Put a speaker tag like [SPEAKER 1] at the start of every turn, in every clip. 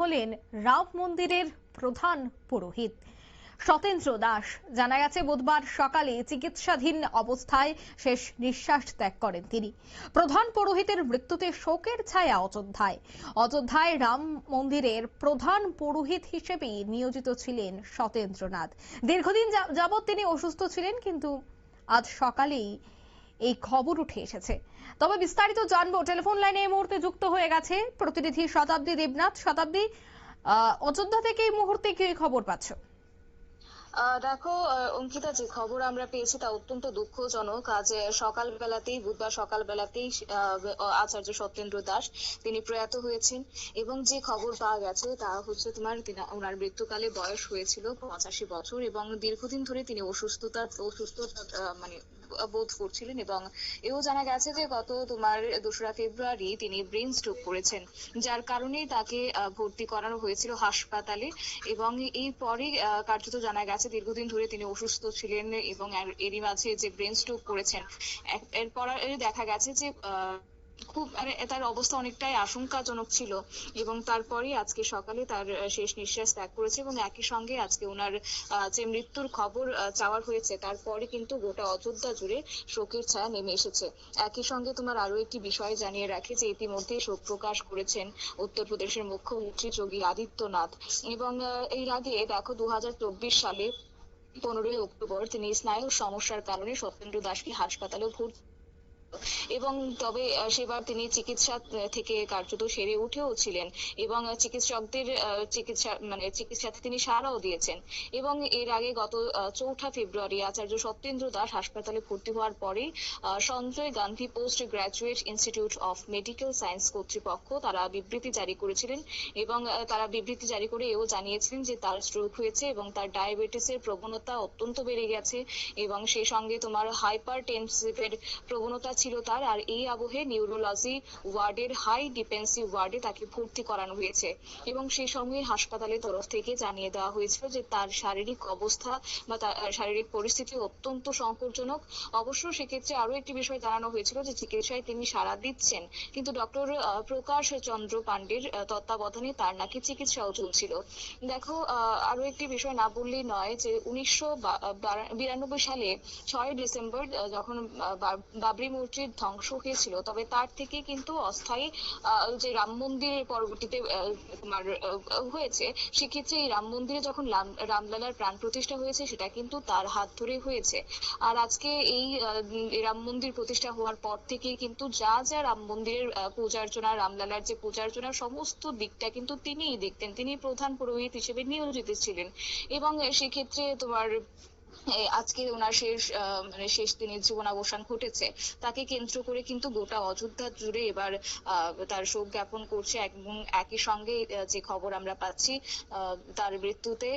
[SPEAKER 1] হলেন রাম মন্দিরের প্রধান পুরোহিত। সতেন্দ্র দাস জানা গেছে, বুধবার সকালে চিকিৎসাধীন অবস্থায় শেষ নিঃশ্বাস ত্যাগ করেন তিনি। প্রধান পুরোহিতের মৃত্যুতে শোকের ছায়া অযোধ্যায়। অযোধ্যায় রাম মন্দিরের প্রধান পুরোহিত হিসেবেই নিয়োজিত ছিলেন সতেন্দ্রনাথ। দীর্ঘদিন যাবৎ তিনি অসুস্থ ছিলেন, কিন্তু আজ সকালেই এই খবর উঠে এসেছে। তবে বিস্তারিত জানব টেলিফোন লাইনে এই মুহূর্তে যুক্ত হয়ে গেছে প্রতিনিধি শতাব্দী দেবনাথ। শতাব্দী অযোধ্যা থেকে এই মুহূর্তে কি খবর পাচ্ছ?
[SPEAKER 2] দেখো অঙ্কিতা যে খবর আমরা পেয়েছি তা অত্যন্ত দুঃখজনক। আজ আহ, সকালবেলাতেই বুধবার সকালবেলাতেই আহ, আচার্য সত্যেন্দ্র দাস তিনি প্রয়াত হয়েছেন এবং যে খবর পাওয়া গেছে তা হচ্ছে তোমার ওনার মৃত্যুকালে বয়স হয়েছিল পঁচাশি বছর এবং দীর্ঘদিন ধরে তিনি অসুস্থতা অসুস্থতা মানে বোধ করছিলেন এবং এও জানা গেছে যে গত তোমার দোসরা ফেব্রুয়ারি তিনি ব্রেন স্ট্রোক করেছেন, যার কারণে তাকে ভর্তি করানো হয়েছিল হাসপাতালে এবং এরপরে কার্যত জানা গেছে দীর্ঘদিন ধরে তিনি অসুস্থ ছিলেন এবং এর- এরই মাঝে যে ব্রেন স্ট্রোক করেছেন এরপর দেখা গেছে যে মানে তার অবস্থা অনেকটাই আশঙ্কাজনক ছিল। এবং তারপরে আজকে সকালে তার শেষ নিঃশ্বাস ত্যাগ করেছে এবং একই সঙ্গে আজকে ওনার যে মৃত্যুর খবর চাওয়ার হয়েছে তারপরে কিন্তু গোটা অযোধ্যা জুড়ে শোকের ছায়া নেমে এসেছে। একই সঙ্গে তোমার আরও একটি বিষয় জানিয়ে রাখি যে ইতিমধ্যে শোক প্রকাশ করেছেন উত্তরপ্রদেশের মুখ্যমন্ত্রী যোগী আদিত্যনাথ। এবং এর আগে দেখো দু হাজার চব্বিশ সালে পনেরোই অক্টোবর তিনি স্নায়ুর সমস্যার কারণে সত্যেন্দ্র দাসকে হাসপাতালে ভর্তি এবং তবে সেবার তিনি চিকিৎসা থেকে কার্যত সেরে উঠেও ছিলেন এবং চিকিৎসকদের চিকিৎসা মানে চিকিৎসাতে তিনি সাড়াও দিয়েছেন। এবং এর আগে গত চৌঠা ফেব্রুয়ারি আচার্য সত্যেন্দ্র দাস হাসপাতালে ভর্তি হওয়ার পরেই Sanjay Gandhi post graduate institute of medical science কর্তৃপক্ষ তারা বিবৃতি জারি করেছিলেন এবং তারা বিবৃতি জারি করে এও জানিয়েছিলেন যে তার স্ট্রোক হয়েছে এবং তার ডায়াবেটিসের প্রবণতা অত্যন্ত বেড়ে গেছে এবং সেই সঙ্গে তোমার হাইপার টেনসিভের প্রবণতা ছিল তার, আর এই আবহে নিউরোলজি ওয়ার্ডের হাই ডিপেন্সি ওয়ার্ডে তাকে ভর্তি করানো হয়েছে। এবং সেই সঙ্গে হাসপাতালের তরফ থেকে জানিয়ে দেওয়া হয়েছিল যে তার শারীরিক অবস্থা বা তার শারীরিক পরিস্থিতি অত্যন্ত সংকটজনক। অবশ্য সেক্ষেত্রে আরও একটি বিষয় জানানো হয়েছিল যে চিকিৎসায় তিনি সাড়া দিচ্ছেন। কিন্তু ডক্টর প্রকাশ চন্দ্র পাণ্ডের তত্ত্বাবধানে তার নাকি চিকিৎসাও চলছিল। দেখো আরও একটি বিষয় না বললেই নয় যে উনিশশো বিরানব্বই সালে ছয় ডিসেম্বর যখন বাবরি বা- মসজিদ ধ্বংস হয়েছিল, তবে তার থেকে কিন্তু অস্থায়ী যে রাম মন্দিরের পরবর্তীতে তোমার হয়েছে, সেক্ষেত্রে এই রাম মন্দিরে যখন রামলালার প্রাণ প্রতিষ্ঠা হয়েছে, সেটা কিন্তু তার হাত ধরে হয়েছে। আর আজকে এই রাম মন্দির প্রতিষ্ঠা হওয়ার পর থেকে কিন্তু যা যা রাম মন্দিরের পূজা অর্চনা রামলালার যে পূজা অর্চনা সমস্ত দিকটা কিন্তু তিনিই দেখতেন। তিনি প্রধান পুরোহিত হিসেবে নিয়োজিত ছিলেন। এবং সেক্ষেত্রে তোমার আজকে ওনার শেষ মানে শেষ দিনের জীবনাবসান ঘটেছে। তাকে কেন্দ্র করে কিন্তু গোটা অযোধ্যা জুড়ে এবার তার শোক জ্ঞাপন করছে এবং একই সঙ্গে যে খবর আমরা পাচ্ছি তার মৃত্যুতে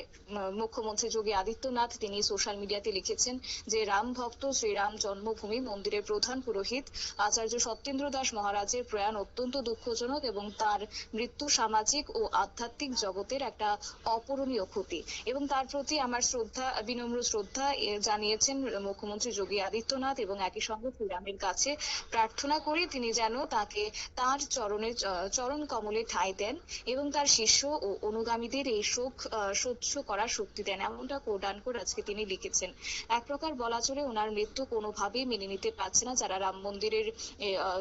[SPEAKER 2] মুখ্যমন্ত্রী যোগী আদিত্যনাথ তিনি সোশ্যাল মিডিয়াতে লিখেছেন যে, রাম ভক্ত শ্রীরাম জন্মভূমি, মন্দিরের প্রধান পুরোহিত, আচার্য সত্যেন্দ্র দাস মহারাজের প্রয়াণ অত্যন্ত দুঃখজনক এবং তার মৃত্যু সামাজিক ও আধ্যাত্মিক জগতের একটা অপূরণীয় ক্ষতি। এবং তার প্রতি আমার শ্রদ্ধা, বিনম্র শ্রদ্ধা এ, জানিয়েছেন মুখ্যমন্ত্রী যোগী আদিত্যনাথ এবং একই সঙ্গে শ্রীরামের কাছে প্রার্থনা করে তিনি যেন তাকে তার চরণে চরণ কমলে ঠাঁই দেন এবং তার শিষ্য ও অনুগামীদের এই শোক সহ্য করার শক্তি দেন। এমনটা কোডান করে আজকে তিনি লিখেছেন। এক প্রকার বলা চলে ওনার মৃত্যু কোনোভাবেই মেনে নিতে পারছে না। যারা রাম মন্দিরের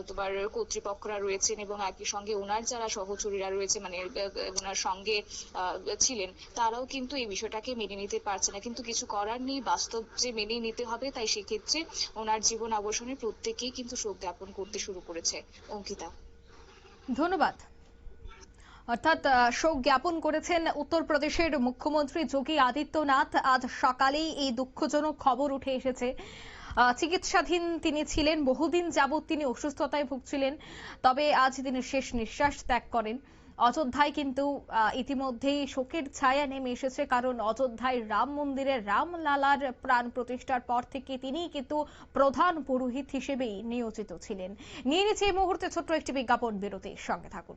[SPEAKER 2] তোমার কর্তৃপক্ষরা রয়েছেন এবং একই সঙ্গে ওনার যারা সহচরীরা রয়েছে মানে ওনার সঙ্গে ছিলেন তারাও কিন্তু এই বিষয়টাকে মেনে নিতে পারছে না। কিন্তু কিছু করার নেই। বাস্তব যে মেনে নিতে হবে, তাই সেক্ষেত্রে ওনার জীবন অবসানে প্রত্যেকেই কিন্তু শোক জ্ঞাপন করতে শুরু করেছে। অঙ্কিতা।
[SPEAKER 1] ধন্যবাদ। অর্থাৎ শোক জ্ঞাপন করেছেন উত্তরপ্রদেশের মুখ্যমন্ত্রী যোগী আদিত্যনাথ। আজ সকালেই এই দুঃখজনক খবর উঠে এসেছে। চিকিৎসাধীন তিনি ছিলেন, বহুদিন যাবৎ তিনি অসুস্থতায় ভুগছিলেন, তবে আজ তিনি শেষ নিঃশ্বাস ত্যাগ করেন। অযোধ্যায় কিন্তু ইতিমধ্যেই শোকের ছায়া নেমে এসেছে কারণ অযোধ্যায় রাম মন্দিরে রামলালার প্রাণ প্রতিষ্ঠার পর থেকে তিনি কিন্তু প্রধান পুরোহিত হিসেবেই নিয়োজিত ছিলেন। নিয়ে নিচ্ছে এই মুহূর্তে ছোট্ট একটি বিজ্ঞাপন বিরতির সঙ্গে থাকুন।